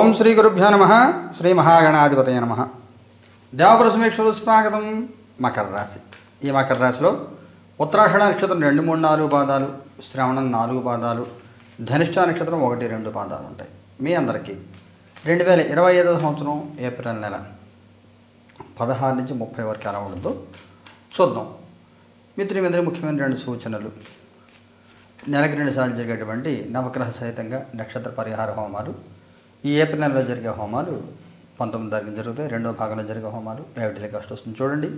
ఓం శ్రీ గురుభ్యో నమ. శ్రీ మహాగణాధిపతయ నమ. దేవపురసమీక్షలు స్వాగతం మకర రాశి. ఈ మకర రాశిలో ఉత్తరాషణ నక్షత్రం రెండు మూడు నాలుగు పాదాలు శ్రవణం నాలుగు పాదాలు ధనిష్ట నక్షత్రం ఒకటి రెండు పాదాలు ఉంటాయి. మీ అందరికీ రెండు వేల ఇరవై ఐదవ సంవత్సరం ఏప్రిల్ నెల పదహారు నుంచి ముప్పై వరకు ఎలా ఉంటుందో చూద్దాం. మిత్రులందరి ముఖ్యమైన రెండు సూచనలు. నెలకి రెండుసార్లు జరిగేటువంటి నవగ్రహ సహితంగా నక్షత్ర పరిహార హోమాలు ఈ ఏప్రిల్ నెలలో జరిగే హోమాలు పంతొమ్మిది తారీఖు జరుగుతాయి రెండో భాగంలో జరిగే హోమాలు రేవటి టెలికాస్ట్ వస్తుంది. చూడండి.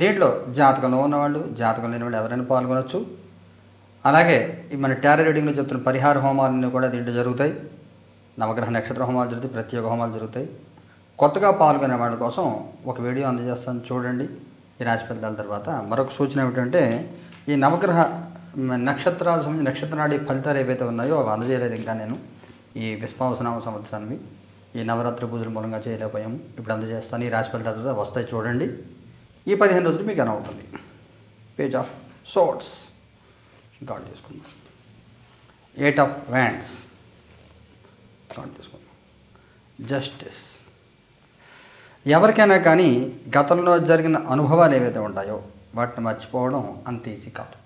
దీంట్లో జాతకంలో ఉన్నవాళ్ళు జాతకం లేని వాళ్ళు ఎవరైనా పాల్గొనవచ్చు అలాగే ఈ మన టారో రీడింగ్లో చెప్తున్న పరిహార హోమాలన్నీ కూడా దీంట్లో జరుగుతాయి. నవగ్రహ నక్షత్ర హోమాలు జరుగుతాయి ప్రత్యేక హోమాలు జరుగుతాయి. కొత్తగా పాల్గొనే వాళ్ళ కోసం ఒక వీడియో అందజేస్తాను చూడండి. ఈ రాశి ఫలితాల తర్వాత మరొక సూచన ఏమిటంటే ఈ నవగ్రహ నక్షత్రాల సంబంధించి నక్షత్రనాడి ఫలితాలు ఏవైతే ఉన్నాయో అవి అందజేయలేదు ఇంకా నేను. ఈ విశ్వాసనామ సంవత్సరాన్ని ఈ నవరాత్రి పూజల మూలంగా చేయలేకపోయాము. ఇప్పుడు అందజేస్తాను. ఈ రాశి తర్వాత వస్తాయి చూడండి. ఈ పదిహేను రోజులు మీకు అనవుతుంది పేజ్ ఆఫ్ సోట్స్ గాడ్ చేసుకుందాం. ఎయిట్ ఆఫ్ వ్యాండ్స్ గాడ్ చేసుకుందాం. జస్టిస్ ఎవరికైనా కానీ గతంలో జరిగిన అనుభవాలు ఏవైతే ఉంటాయో వాటిని మర్చిపోవడం అంత ఈజీ కాదు.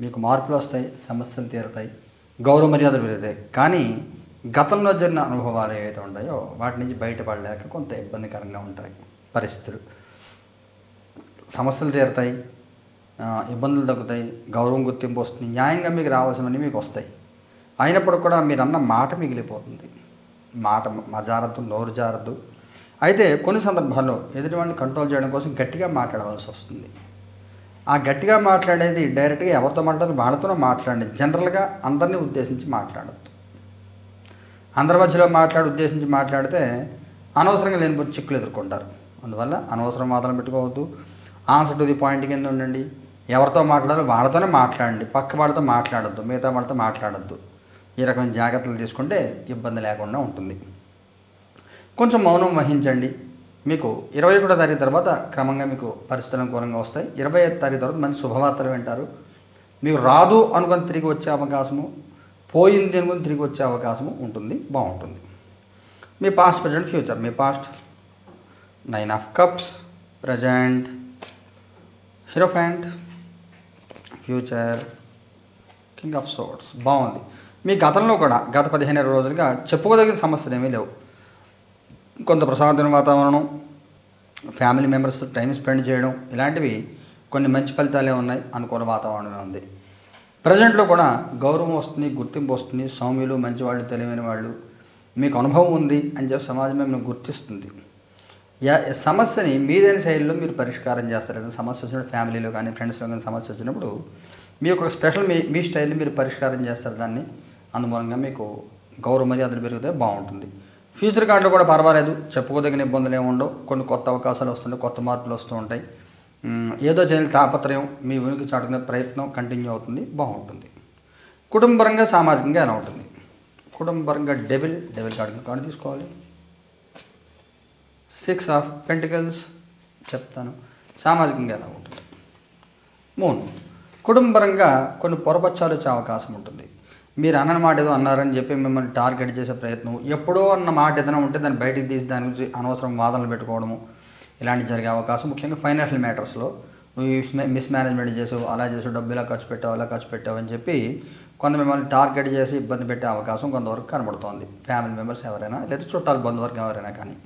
మీకు మార్పులు వస్తాయి సమస్యలు తీరుతాయి. గౌరవ మర్యాదలు పెరుగుతాయి కానీ గతంలో జరిగిన అనుభవాలు ఏవైతే ఉంటాయో వాటి నుంచి బయటపడలేక కొంత ఇబ్బందికరంగా ఉంటాయి పరిస్థితులు. సమస్యలు తీరుతాయి. ఇబ్బందులు తగ్గుతాయి. గౌరవం గుర్తింపు వస్తుంది. న్యాయంగా మీకు రావాల్సినవన్నీ మీకు వస్తాయి. అయినప్పుడు కూడా మీరు అన్న మాట మిగిలిపోతుంది. మాట మా నోరు జారద్దు. అయితే కొన్ని సందర్భాల్లో ఎదుటివాడిని కంట్రోల్ చేయడం కోసం గట్టిగా మాట్లాడవలసి వస్తుంది. ఆ గట్టిగా మాట్లాడేది డైరెక్ట్గా ఎవరితో మాట్లాడారు వాళ్ళతోనే మాట్లాడండి. జనరల్గా అందరినీ ఉద్దేశించి మాట్లాడద్దు. అందరి మధ్యలో మాట్లాడి ఉద్దేశించి మాట్లాడితే అనవసరంగా లేని చిక్కులు ఎదుర్కొంటారు. అందువల్ల అనవసరం వాదన పెట్టుకోవద్దు. ఆన్సర్ టు ది పాయింట్ కింద ఉండండి. ఎవరితో మాట్లాడాలి వాళ్ళతోనే మాట్లాడండి. పక్క వాళ్ళతో మాట్లాడద్దు. మిగతా వాళ్ళతో మాట్లాడద్దు. ఈ రకమైన జాగ్రత్తలు తీసుకుంటే ఇబ్బంది లేకుండా ఉంటుంది. కొంచెం మౌనం వహించండి. మీకు ఇరవై ఒకటో తారీఖు తర్వాత క్రమంగా మీకు పరిస్థితులు అనుకూలంగా వస్తాయి. ఇరవై ఐదు తారీఖు తర్వాత మంచి శుభవార్తలు వింటారు. మీకు రాదు అనుకుని తిరిగి వచ్చే అవకాశము పోయింది అనుకుని తిరిగి వచ్చే అవకాశము ఉంటుంది బాగుంటుంది. మీ past present future me past nine of cups present hierophant future king of swords బాగుంది. మీ గతంలో కూడా గత పదిహేను రోజులుగా చెప్పుకోదగిన సమస్యలు ఏమీ లేవు. కొంత ప్రశాంతమైన వాతావరణం ఫ్యామిలీ మెంబర్స్తో టైం స్పెండ్ చేయడం ఇలాంటివి కొన్ని మంచి ఫలితాలే ఉన్నాయి అనుకూల వాతావరణమే ఉంది. ప్రజెంట్లో కూడా గౌరవం వస్తుంది గుర్తింపు వస్తుంది సౌమ్యులు మంచివాళ్ళు తెలివైన వాళ్ళు. మీకు అనుభవం ఉంది అని చెప్పి సమాజం మిమ్మల్ని గుర్తిస్తుంది. యా సమస్యని మీదైన శైలిలో మీరు పరిష్కారం చేస్తారు. సమస్య వచ్చినప్పుడు ఫ్యామిలీలో కానీ ఫ్రెండ్స్లో కానీ సమస్య వచ్చినప్పుడు మీ యొక్క స్పెషల్ మీ మీ స్టైల్ మీరు పరిష్కారం చేస్తారు దాన్ని. అందుమూలంగా మీకు గౌరవ మర్యాదలు పెరిగితే బాగుంటుంది. ఫ్యూచర్ కార్డులో కూడా పర్వాలేదు. చెప్పుకోదగిన ఇబ్బందులు ఏమి ఉండవు. కొన్ని కొత్త అవకాశాలు వస్తుంటాయి కొత్త మార్పులు వస్తూ ఉంటాయి. ఏదో చేయాలి తాపత్రయం మీ ఉనికి చాటుకునే ప్రయత్నం కంటిన్యూ అవుతుంది బాగుంటుంది. కుటుంబపరంగా సామాజికంగా ఎలా ఉంటుంది? కుటుంబపరంగా డెవిల్ డెవిల్ కార్డు కార్డు తీసుకోవాలి. సిక్స్ ఆఫ్ పెంటికల్స్ చెప్తాను. సామాజికంగా ఎలా ఉంటుంది? మూన్ కుటుంబపరంగా కొన్ని పొరపచ్చాలు వచ్చే అవకాశం ఉంటుంది. మీరు అన్న మాట ఏదో అన్నారని చెప్పి మిమ్మల్ని టార్గెట్ చేసే ప్రయత్నం. ఎప్పుడో అన్న మాట ఏదైనా ఉంటే దాన్ని బయటికి తీసి దాని గురించి అనవసరం వాదనలు పెట్టుకోవడము ఇలాంటివి జరిగే అవకాశం ముఖ్యంగా ఫైనాన్షియల్ మ్యాటర్స్లో నువ్వు మిస్ మేనేజ్మెంట్ చేసావు అలా చేసావు డబ్బు ఇలా ఖర్చు పెట్టావు అలా ఖర్చు పెట్టావు అని చెప్పి కొంత మిమ్మల్ని టార్గెట్ చేసి ఇబ్బంది పెట్టే అవకాశం కొంతవరకు కనబడుతోంది. ఫ్యామిలీ మెంబర్స్ ఎవరైనా లేదా చుట్టాలు బంధువర్గం ఎవరైనా కానీ.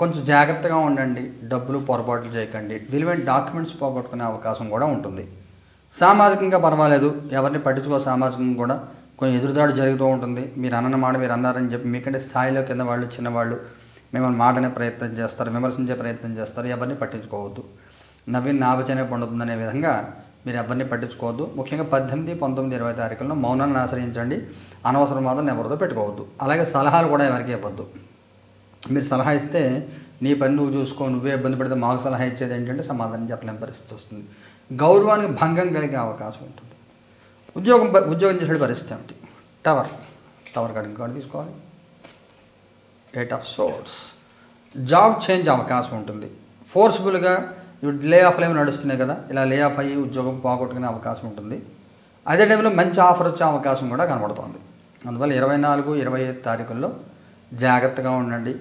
కొంచెం జాగ్రత్తగా ఉండండి. డబ్బులు పొరపాట్లు చేయకండి. విలువైన డాక్యుమెంట్స్ పోగొట్టుకునే అవకాశం కూడా ఉంటుంది. సామాజికంగా పర్వాలేదు. ఎవరిని పట్టించుకో సామాజికంగా కూడా. కొంచెం ఎదురుదాడు జరుగుతూ ఉంటుంది. మీరు అన్న మాట మీరు అన్నారని చెప్పి మీకంటే స్థాయిలో కింద వాళ్ళు చిన్నవాళ్ళు మిమ్మల్ని మాటనే ప్రయత్నం చేస్తారు విమర్శించే ప్రయత్నం చేస్తారు. ఎవరిని పట్టించుకోవద్దు. నవ్విన నాభచనే పండుతుందనే విధంగా మీరు ఎవరిని పట్టించుకోవద్దు. ముఖ్యంగా పద్దెనిమిది పంతొమ్మిది ఇరవై తారీఖుల్లో మౌనాన్ని ఆశ్రయించండి. అనవసరం మాత్రం ఎవరితో పెట్టుకోవద్దు. అలాగే సలహాలు కూడా ఎవరికి ఇవ్వద్దు. మీరు సలహా ఇస్తే నీ పని నువ్వు చూసుకో నువ్వే ఇబ్బంది పడితే మాకు సలహా ఇచ్చేది ఏంటంటే సమాధానం చెప్పలేని పరిస్థితి వస్తుంది. గౌరవానికి భంగం కలిగే అవకాశం ఉంటుంది. ఉద్యోగం ఉద్యోగం చేసే పరిస్థితి ఏమిటి? టవర్. టవర్ కార్డు ఇంకోటి తీసుకోవాలి. Eight of swords job change అవకాశం ఉంటుంది. ఫోర్స్ఫుల్గా ఇప్పుడు లే ఆఫ్లు ఏమి నడుస్తున్నాయి కదా ఇలా లే ఆఫ్ అయ్యి ఉద్యోగం పోగొట్టుకునే అవకాశం ఉంటుంది. అదే టైంలో మంచి ఆఫర్ వచ్చే అవకాశం కూడా కనబడుతోంది. అందువల్ల ఇరవై నాలుగు ఇరవై ఐదు తారీఖుల్లో జాగ్రత్తగా ఉండండి.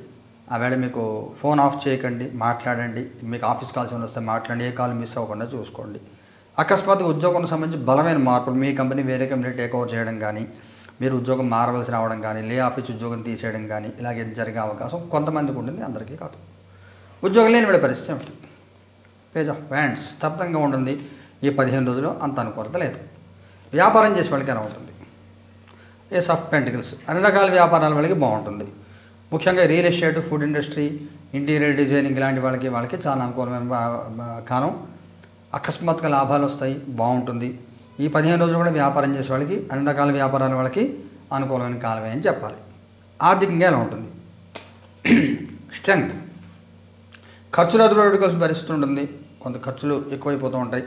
ఆవేళ మీకు ఫోన్ ఆఫ్ చేయకండి మాట్లాడండి. మీకు ఆఫీస్ కాల్స్ ఏమైనా వస్తే మాట్లాడండి. ఏ కాల్ మిస్ అవ్వకుండా చూసుకోండి. అకస్మాత్తుగా ఉద్యోగం సంబంధించి బలమైన మార్పులు మీ కంపెనీ వేరే కంపెనీ టేక్ ఓవర్ చేయడం కానీ మీరు ఉద్యోగం మారవలసి రావడం కానీ లే ఆఫీస్ ఉద్యోగం తీసేయడం కానీ ఇలాగే జరిగే అవకాశం కొంతమందికి ఉంటుంది అందరికీ కాదు. ఉద్యోగం లేని వీడి పరిస్థితి ఏమిటి? పేజ్ ఆఫ్ వ్యాండ్స్ స్తబ్దంగా ఉంటుంది. ఈ పదిహేను రోజులు అంత అనుకూలత లేదు. వ్యాపారం చేసే వాళ్ళకి ఎలా ఉంటుంది? ఏస్ ఆఫ్ పెంటికల్స్ అన్ని రకాల వ్యాపారాల వాళ్ళకి బాగుంటుంది. ముఖ్యంగా real estate food industry interior designing ఇలాంటి వాళ్ళకి వాళ్ళకి చాలా అనుకూలమైన కాలం అకస్మాత్తుగా లాభాలు వస్తాయి బాగుంటుంది. ఈ పదిహేను రోజులు కూడా వ్యాపారం చేసే వాళ్ళకి అన్ని రకాల వ్యాపారాల వాళ్ళకి అనుకూలమైన కాలమే అని చెప్పాలి. ఆర్థికంగా ఎలా ఉంటుంది? స్ట్రెంగ్త్. ఖర్చులు అదుపు కోసం పరిస్థితి ఉంటుంది కొంత ఖర్చులు ఎక్కువైపోతూ ఉంటాయి.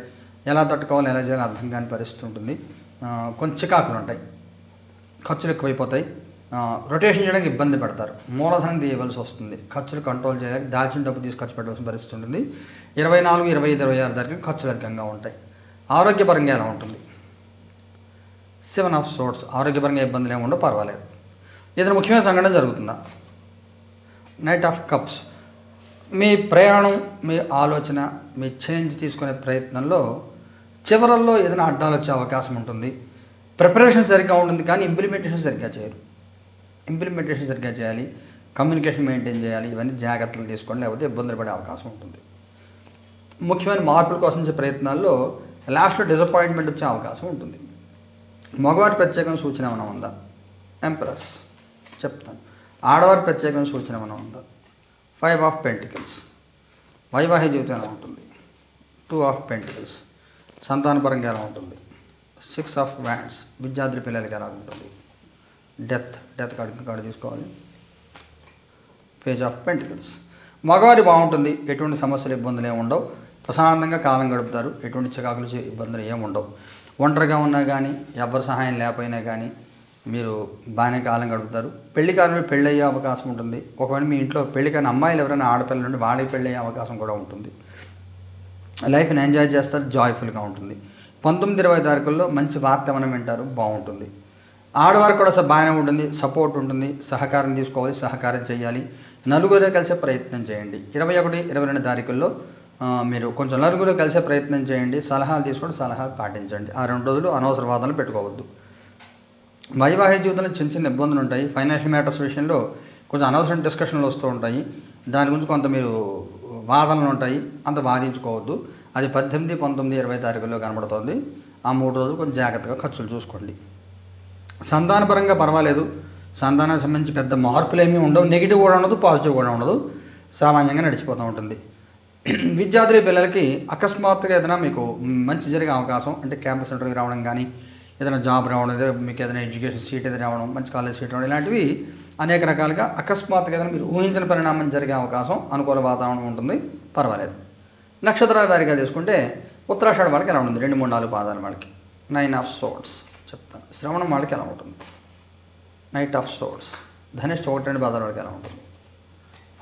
ఎలా తట్టుకోవాలి ఎలా చేయాలో అర్థం కాని పరిస్థితి ఉంటుంది. కొంచెం చికాకులు ఉంటాయి. ఖర్చులు ఎక్కువైపోతాయి. రొటేషన్ చేయడానికి ఇబ్బంది పడతారు. మూలధనం తీయవలసి వస్తుంది. ఖర్చులు కంట్రోల్ చేయడానికి దాచిన డబ్బు తీసి ఖర్చు పెట్టవలసిన పరిస్థితి ఉంటుంది. ఇరవై నాలుగు ఇరవై ఐదు ఇరవై ఆరు తారీఖు ఖర్చులు అధికంగా ఉంటాయి. ఆరోగ్యపరంగా ఎలా ఉంటుంది? సెవెన్ ఆఫ్ సోర్ట్స్ ఆరోగ్యపరంగా ఇబ్బందులు ఏమి ఉండవు పర్వాలేదు. ఏదైనా ముఖ్యమైన సంఘటన జరుగుతుందా? నైట్ ఆఫ్ కప్స్ మీ ప్రయాణం మీ ఆలోచన మీ చేంజ్ తీసుకునే ప్రయత్నంలో చివరల్లో ఏదైనా అడ్డాలు వచ్చే అవకాశం ఉంటుంది. ప్రిపరేషన్ సరిగ్గా ఉంటుంది కానీ ఇంప్లిమెంటేషన్ సరిగ్గా చేయరు. ఇంప్లిమెంటేషన్ సరిగ్గా చేయాలి కమ్యూనికేషన్ మెయింటైన్ చేయాలి ఇవన్నీ జాగ్రత్తలు తీసుకోండి లేకపోతే ఇబ్బందులు పడే అవకాశం ఉంటుంది. ముఖ్యమైన మార్పుల కోసం చేసే ప్రయత్నాల్లో లాస్ట్లో డిసప్పాయింట్మెంట్ వచ్చే అవకాశం ఉంటుంది. మగవారి ప్రత్యేకమైన సూచన ఏమైనా ఉందా? ఎంప్రెస్ చెప్తాను. ఆడవారి ప్రత్యేకమైన సూచన ఏమైనా ఉందా? ఫైవ్ ఆఫ్ పెంటికల్స్ వైవాహిక జీవితం ఎలా ఉంటుంది? టూ ఆఫ్ పెంటికల్స్ సంతానపరంగా ఎలా ఉంటుంది? సిక్స్ ఆఫ్ వ్యాండ్స్ విద్యార్థుల పిల్లలకి ఎలా ఉంటుంది? డెత్ డెత్ కార్డు కార్డు తీసుకోవాలి పేజ్ ఆఫ్ పెంటికల్స్. మగవారి బాగుంటుంది ఎటువంటి సమస్యలు ఇబ్బందులు ఏమి ఉండవు. ప్రశాంతంగా కాలం గడుపుతారు ఎటువంటి చికాకులు ఇబ్బందులు ఏమి ఉండవు. ఒంటరిగా ఉన్నా కానీ ఎవరి సహాయం లేకపోయినా కానీ మీరు బాగానే కాలం గడుపుతారు. పెళ్ళి కాలమే పెళ్ళి అయ్యే అవకాశం ఉంటుంది. ఒకవేళ మీ ఇంట్లో పెళ్ళి కాని అమ్మాయిలు ఎవరైనా ఆడపిల్లలు ఉంటే వాళ్ళకి పెళ్ళి అయ్యే అవకాశం కూడా ఉంటుంది. లైఫ్ని ఎంజాయ్ చేస్తారు జాయ్ఫుల్గా ఉంటుంది. పంతొమ్మిది ఇరవై తారీఖుల్లో మంచి వార్త ఏమైనా వింటారు? బాగుంటుంది. ఆడవారికి కూడా స- బాగానే ఉంటుంది. సపోర్ట్ ఉంటుంది. సహకారం తీసుకోవాలి. సహకారం చేయాలి. నలుగురే కలిసే ప్రయత్నం చేయండి. ఇరవై ఒకటి ఇరవై రెండు తారీఖుల్లో మీరు కొంచెం నలుగురు కలిసే ప్రయత్నం చేయండి. సలహాలు తీసుకొని సలహాలు పాటించండి. ఆ రెండు రోజులు అనవసర వాదనలు పెట్టుకోవద్దు. వైవాహిక జీవితంలో చిన్న చిన్న ఇబ్బందులు ఉంటాయి. ఫైనాన్షియల్ మ్యాటర్స్ విషయంలో కొంచెం అనవసరం డిస్కషన్లు వస్తూ ఉంటాయి. దాని గురించి కొంత మీరు వాదనలు ఉంటాయి. అంత వాదించుకోవద్దు. అది పద్దెనిమిది పంతొమ్మిది ఇరవై తారీఖుల్లో కనబడుతుంది. ఆ మూడు రోజులు కొంచెం జాగ్రత్తగా ఖర్చులు చూసుకోండి. సంతానపరంగా పర్వాలేదు. సంతానానికి సంబంధించి పెద్ద మార్పులు ఏమీ ఉండవు. నెగిటివ్ కూడా ఉండదు పాజిటివ్ కూడా ఉండదు. సామాన్యంగా నడిచిపోతూ ఉంటుంది. విద్యార్థుల పిల్లలకి అకస్మాత్తుగా ఏదైనా మీకు మంచి జరిగే అవకాశం అంటే క్యాంపస్ ఇంటర్వ్యూ రావడం కానీ ఏదైనా జాబ్ రావడం ఏదో మీకు ఏదైనా ఎడ్యుకేషన్ సీట్ ఏదైనా రావడం మంచి కాలేజ్ సీట్ రావడం ఇలాంటివి అనేక రకాలుగా అకస్మాత్తుగా ఏదైనా మీరు ఊహించిన పరిణామం జరిగే అవకాశం అనుకూల వాతావరణం ఉంటుంది. పర్వాలేదు. నక్షత్రాల వారిగా తీసుకుంటే ఉత్తరాషాఢ వాళ్ళకి ఎలా ఉంటుంది? రెండు మూడు నాలుగు పాదాల వాళ్ళకి. నైన్ ఆఫ్ సోట్స్ చెప్తాను. శ్రవణం వాళ్ళకి ఎలా ఉంటుంది? నైట్ ఆఫ్ సోర్ట్స్ ధనిష్ట ఒకటి రెండు పాదాల వాళ్ళకి ఎలా ఉంటుంది?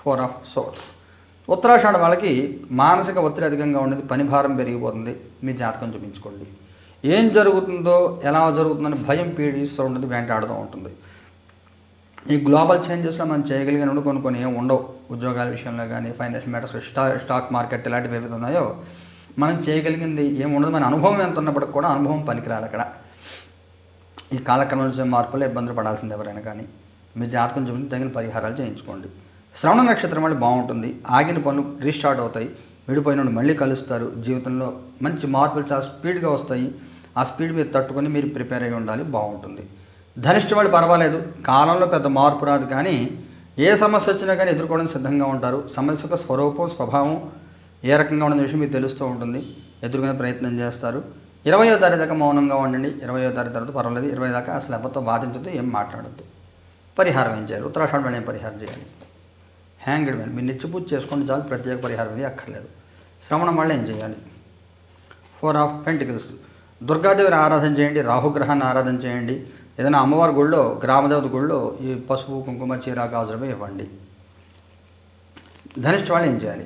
ఫోర్ ఆఫ్ సోర్ట్స్ ఉత్తరాషాఢ వాళ్ళకి మానసిక ఒత్తిడి అధికంగా ఉండేది పని భారం పెరిగిపోతుంది. మీ జాతకం చూపించుకోండి. ఏం జరుగుతుందో ఎలా జరుగుతుందని భయం పీడిస్తూ ఉంటుంది వెంటాడుతూ ఉంటుంది. ఈ గ్లోబల్ చేంజెస్లో మనం చేయగలిగిన కొన్ని కొన్ని ఏం ఉండవు. ఉద్యోగాల విషయంలో కానీ ఫైనాన్షియల్ మ్యాటర్స్ స్టా స్టాక్ మార్కెట్ ఇలాంటివి ఏవైతే ఉన్నాయో మనం చేయగలిగింది ఏం ఉండదు. మన అనుభవం ఎంత ఉన్నప్పటికి కూడా అనుభవం పనికిరాదు అక్కడ. ఈ కాలక్రమంలో మార్పులు ఇబ్బందులు పడాల్సింది ఎవరైనా కానీ. మీ జాతకం చూపించి తగిన పరిహారాలు చేయించుకోండి. శ్రవణ నక్షత్రం వల్ల బాగుంటుంది. ఆగిన పనులు రీస్టార్ట్ అవుతాయి. విడిపోయిన మళ్ళీ కలుస్తారు. జీవితంలో మంచి మార్పులు చాలా స్పీడ్గా వస్తాయి. ఆ స్పీడ్ మీరు తట్టుకొని మీరు ప్రిపేర్ అయి ఉండాలి బాగుంటుంది. ధనిష్ట వాళ్ళు పర్వాలేదు. కాలంలో పెద్ద మార్పు రాదు కానీ ఏ సమస్య వచ్చినా కానీ ఎదుర్కోవడానికి సిద్ధంగా ఉంటారు. సమస్య యొక్క స్వరూపం స్వభావం ఏ రకంగా ఉన్న విషయం మీకు తెలుస్తూ ఉంటుంది. ఎదుర్కొనే ప్రయత్నం చేస్తారు. ఇరవయో తారీఖు దాకా మౌనంగా ఉండండి. ఇరవయో తారీఖు తర్వాత పర్వాలేదు. ఇరవై దాకా అసలు ఎవరితో బాధించద్దు ఏం మాట్లాడద్దు. పరిహారం ఏం చేయాలి? ఉత్తరాఖండ్ వేళ ఏం పరిహారం చేయాలి? హ్యాంగిడ్ మ్యాన్ మీరు నిచ్చిపూజ చేసుకుంటే చాలు ప్రత్యేక పరిహారం ఇది అక్కర్లేదు. శ్రవణం వల్ల ఏం చేయాలి? Four of pentacles. దుర్గాదేవిని ఆరాధన చేయండి రాహుగ్రహాన్ని ఆరాధన చేయండి. ఏదైనా అమ్మవారి గుళ్ళో గ్రామదేవత గుళ్ళో ఈ పసుపు కుంకుమ చీర గాజులపై ఇవ్వండి. ధనిష్ట వాళ్ళు ఏం చేయాలి?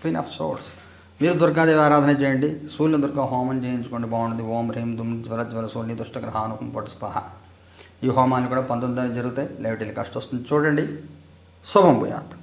Queen of swords. మీరు దుర్గాదేవి ఆరాధన చేయండి. సూర్య దుర్గా హోమం చేయించుకోండి. బాగుంటుంది. ఓం హ్రీం దుమ్ జ్వర జ్వర సూర్య దుష్టగ్రహానుకం పటు స్పహ ఈ హోమాన్ని కూడా పంతొమ్మిది జరుగుతాయి. లైవ్ టెలికాస్ట్ వస్తుంది. చూడండి. శుభం భూయాత్.